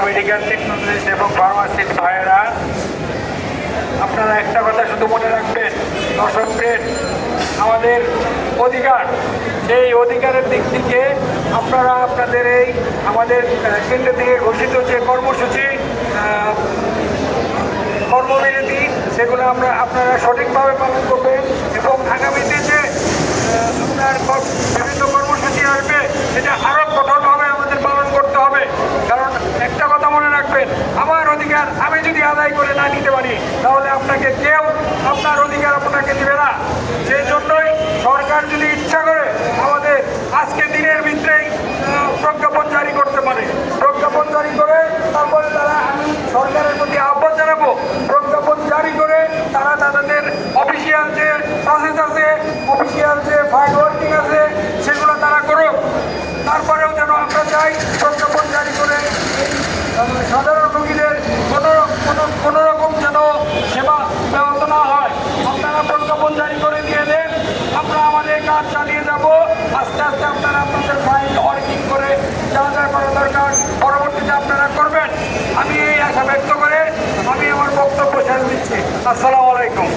Medical technologist এবং pharmacist ভাইয়েরা, আপনারা একটা কথা শুধু মনে রাখবেন, দর্শক ফ্রেন্ড আমাদের অধিকার, সেই অধিকারের দিক থেকে আপনারা আপনাদের এই আমাদের কেন্দ্র থেকে ঘোষিত যে কর্মসূচি কর্মবিরতি, সেগুলো আমরা আপনারা সঠিকভাবে পালন করবেন এবং আগামীতে যে আহ, আপনার কর- বিভিন্ন কর্মসূচি আসবে সেটা আরও কঠোরভাবে আমাদের পালন করতে হবে কারণ একটা কথা মনে রাখবেন আমার অধিকার আমি যদি আদায় করে না নিতে পারি, তাহলে আপনাকে কেউ আপনার অধিকার আপনাকে দিবে না। সেই জন্যই সরকার যদি ইচ্ছা করে আমাদের আজকে দিনের ভিতরেই প্রজ্ঞাপন জারি করতে পারে। প্রজ্ঞাপন জারি করে তারপরে তারা আমি সরকারের প্রতি আহ্বান জানাব। প্রজ্ঞাপন জারি করে তারা তাদের অফিসিয়াল যে প্রসেস আছে অফিসিয়াল যে ফাইল ওয়ার্কিং আছে, সেগুলো তারা করুক। তারপরেও যেন আমরা চাই প্রজ্ঞাপন জারি করে সাধারণ রোগীদের কোনো কোনো কোনো রকম যেন সেবা ব্যাহত না হয় আপনারা প্রজ্ঞাপন জারি করে দিয়ে দেন আমরা কাজ চালিয়ে যাব। আস্তে আস্তে আপনারা আপনাদের ফাইল অর্কিং করে যা যা করা দরকার পরবর্তীতে আপনারা করবেন। আমি এই আশা ব্যক্ত করে আমি আমার বক্তব্য শেষ দিচ্ছি। আসসালামু আলাইকুম।